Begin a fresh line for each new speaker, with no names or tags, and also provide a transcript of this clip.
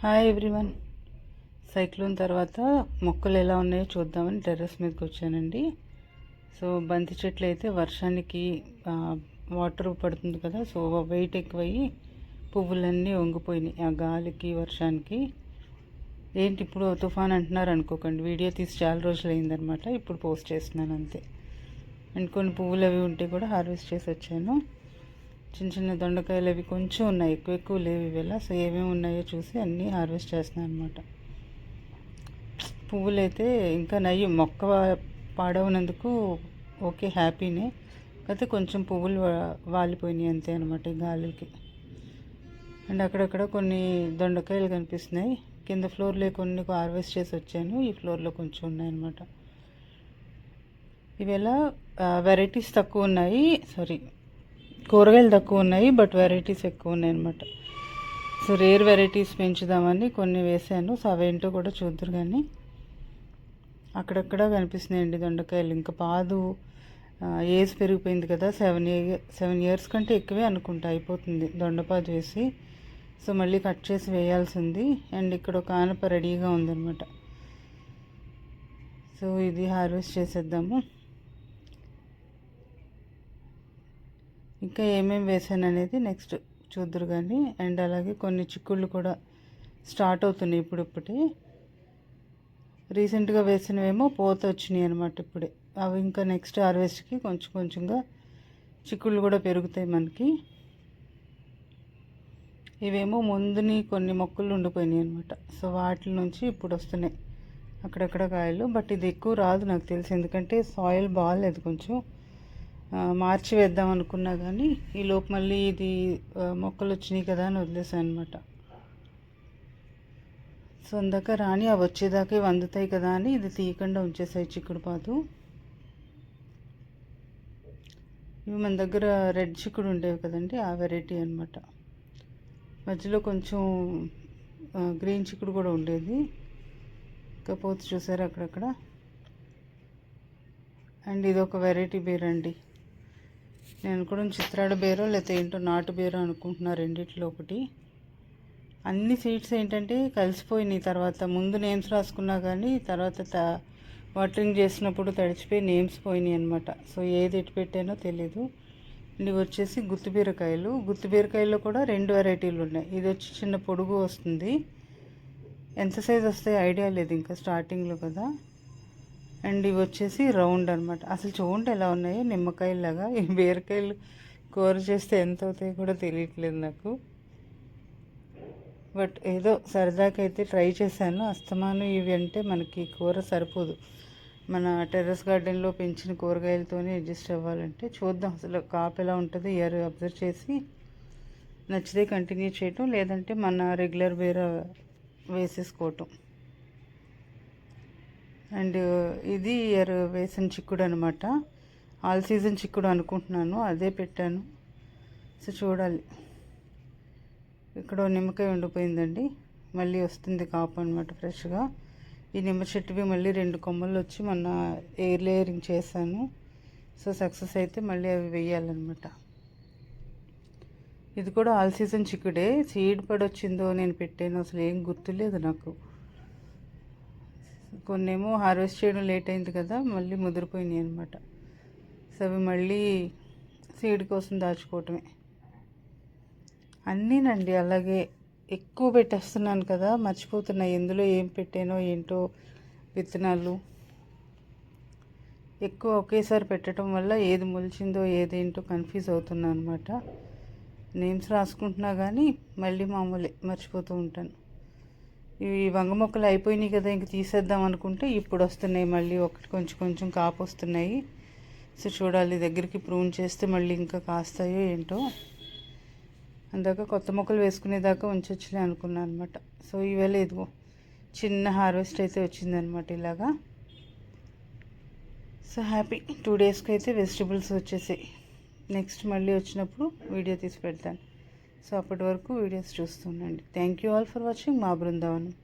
Hi everyone cyclone తర్వాత మొక్కలు ఎలా ఉన్నాయో చూద్దామని టెర్రస్ మీదకి వచ్చానండి. సో బంతి చెట్లు అయితే వర్షానికి వాటర్ పడుతుంది కదా సో వెయిట్ ఎక్కువయ్యి పువ్వులన్నీ వంగిపోయినాయి ఆ గాలికి వర్షానికి. ఏంటి ఇప్పుడు తుఫాన్ అంటున్నారు అనుకోకండి. వీడియో తీసి చాలా రోజులు అయిందనమాట ఇప్పుడు పోస్ట్ చేస్తున్నాను అంతే. అండ్ కొన్ని పువ్వులు అవి ఉంటే కూడా హార్వెస్ట్ చేసి వచ్చాను. చిన్న చిన్న దొండకాయలు అవి కొంచెం ఉన్నాయి ఎక్కువ ఎక్కువ లేవు ఇవేళ సో ఏమేమి ఉన్నాయో చూసి అన్నీ హార్వెస్ట్ చేస్తున్నాను అనమాట పువ్వులు అయితే ఇంకా నయ్యి మొక్క పాడవునందుకు ఓకే హ్యాపీనే. అయితే కొంచెం పువ్వులు వాలిపోయినాయి అంతే అనమాట ఈ గాలికి అండ్ అక్కడక్కడ కొన్ని దొండకాయలు కనిపిస్తున్నాయి. కింద ఫ్లోర్లో కొన్ని హార్వెస్ట్ చేసి వచ్చాను. ఈ ఫ్లోర్లో కొంచెం ఉన్నాయన్నమాట ఇవేళ వెరైటీస్ తక్కువ ఉన్నాయి. సారీ కూరగాయలు తక్కువ ఉన్నాయి బట్ వెరైటీస్ ఎక్కువ ఉన్నాయి అనమాట సో రేర్ వెరైటీస్ పెంచుదామని కొన్ని వేసాను. సో అవేంటో కూడా చూద్దరు కానీ అక్కడక్కడ కనిపిస్తున్నాయండి దొండకాయలు. ఇంకా పాదు ఏజ్ పెరిగిపోయింది కదా సెవెన్ ఇయర్ సెవెన్ ఇయర్స్ కంటే ఎక్కువే అనుకుంటా అయిపోతుంది దొండపాదు వేసి. సో మళ్ళీ కట్ చేసి వేయాల్సింది. అండ్ ఇక్కడ ఒక ఆనప రెడీగా ఉందన్నమాట. సో ఇది హార్వెస్ట్ చేసేద్దాము. ఇంకా ఏమేమి వేసాను అనేది నెక్స్ట్ చూద్దరు కానీ అండ్ అలాగే కొన్ని చిక్కుళ్ళు కూడా స్టార్ట్ అవుతున్నాయి ఇప్పుడిప్పుడే. రీసెంట్గా వేసినవేమో పోత వచ్చినాయి అనమాట ఇప్పుడే. అవి ఇంకా నెక్స్ట్ హార్వెస్ట్కి కొంచెం కొంచెంగా చిక్కుళ్ళు కూడా పెరుగుతాయి మనకి. ఇవేమో ముందుని కొన్ని మొక్కలు ఉండిపోయినాయి అనమాట సో వాటి నుంచి ఇప్పుడు వస్తున్నాయి. అక్కడక్కడ కాయలు. బట్ ఇది ఎక్కువ రాదు నాకు తెలిసి. ఎందుకంటే సాయిల్ బాగాలేదు కొంచెం. మార్చి వేద్దాం అనుకున్నా కానీ ఈ లోపు మళ్ళీ ఇది మొక్కలు వచ్చినాయి కదా అని వదిలేసాను అనమాట సో అందాక రాని అవి వచ్చేదాకా ఇవి అందుతాయి కదా అని ఇది తీయకుండా ఉంచేసాయి చిక్కుడు పాదు ఇవి మన దగ్గర రెడ్ చిక్కుడు ఉండేవి కదండి ఆ వెరైటీ అనమాట మధ్యలో కొంచెం గ్రీన్ చిక్కుడు కూడా ఉండేది. ఇకపోతే చూసారు అక్కడక్కడ. అండ్ ఇది ఒక వెరైటీ బీర్ అండి. నేను కూడా చిత్రాడ బేరో లేకపోతే ఏంటో నాటు బేరో అనుకుంటున్నా రెండిట్లో ఒకటి. అన్ని సీడ్స్ ఏంటంటే కలిసిపోయినాయి. తర్వాత ముందు నేమ్స్ రాసుకున్నా కానీ తర్వాత త వాటరింగ్ చేసినప్పుడు తడిచిపోయి నేమ్స్ పోయినాయి అనమాట సో ఏది ఎటు పెట్టానో తెలీదు. ఇవి వచ్చేసి గుత్తిబీరకాయలు గుత్తిబీరకాయల్లో కూడా రెండు వెరైటీలు ఉన్నాయి. ఇది వచ్చి చిన్న పొడుగు వస్తుంది. ఎంత సైజ్ వస్తాయి ఐడియా లేదు ఇంకా స్టార్టింగ్లో కదా. అండ్ ఇవి వచ్చేసి రౌండ్ అనమాట అసలు చూడండి ఎలా ఉన్నాయో నిమ్మకాయలాగా ఈ బీరకాయలు కూర చేస్తే ఎంత అవుతాయో కూడా తెలియట్లేదు నాకు. బట్ ఏదో సరదాకైతే ట్రై చేశాను. అస్తమానం ఇవి అంటే మనకి కూర సరిపోదు. మన టెర్రస్ గార్డెన్లో పెంచిన కూరగాయలతోనే అడ్జస్ట్ అవ్వాలంటే చూద్దాం. అసలు కాపు ఎలా ఉంటుంది ఇయర్ అబ్జర్వ్ చేసి నచ్చితే కంటిన్యూ చేయటం లేదంటే మన రెగ్యులర్ బీర వేసేసుకోవటం. అండ్ ఇది ఇయర్ వేసిన చిక్కుడు అనమాట ఆల్ సీజన్ చిక్కుడు అనుకుంటున్నాను. అదే పెట్టాను. సో చూడాలి. ఇక్కడ నిమ్మకాయ ఉండిపోయిందండి. మళ్ళీ వస్తుంది కాపు అనమాట ఫ్రెష్గా. ఈ నిమ్మ చెట్టువి మళ్ళీ రెండు కొమ్మలు వచ్చి మొన్న ఎయిర్ లేయరింగ్ చేశాను. సో సక్సెస్ అయితే మళ్ళీ అవి వేయాలన్నమాట. ఇది కూడా ఆల్ సీజన్ చిక్కుడే. సీడ్ పడొచ్చిందో నేను పెట్టాను అసలు ఏం గుర్తులేదు నాకు. కొన్నేమో హార్వెస్ట్ చేయడం లేట్ అయింది కదా మళ్ళీ ముదిరిపోయినాయి అనమాట సో అవి మళ్ళీ సీడ్ కోసం దాచుకోవటమే. అన్నీనండి అలాగే ఎక్కువ పెట్టేస్తున్నాను కదా మర్చిపోతున్నా ఎందులో ఏం పెట్టానో ఏంటో విత్తనాలు. ఎక్కువ ఒకేసారి పెట్టడం వల్ల ఏది మొలిచిందో ఏదేంటో కన్ఫ్యూజ్ అవుతున్నా అనమాట నేమ్స్ రాసుకుంటున్నా కానీ మళ్ళీ మామూలే మర్చిపోతూ ఉంటాను. ఇవి వంగ మొక్కలు అయిపోయినాయి కదా ఇంక తీసేద్దాం అనుకుంటే ఇప్పుడు వస్తున్నాయి. మళ్ళీ ఒకటి కొంచెం కొంచెం కాపు వస్తున్నాయి. సో చూడాలి దగ్గరికి ప్రూన్ చేస్తే మళ్ళీ ఇంకా కాస్తాయో ఏంటో. అందాక కొత్త మొక్కలు వేసుకునేదాకా ఉంచొచ్చులే అనుకున్నాను అనమాట సో ఈవేళ ఇదిగో చిన్న హార్వెస్ట్ అయితే వచ్చిందనమాట ఇలాగా. సో హ్యాపీ టూ డేస్కి అయితే వెజిటబుల్స్ వచ్చేసాయి. నెక్స్ట్ మళ్ళీ వచ్చినప్పుడు వీడియో తీసి పెడతాను. సో అప్పటి వరకు videos చూస్తుండండి. Thank you all for watching మా బృందావనం.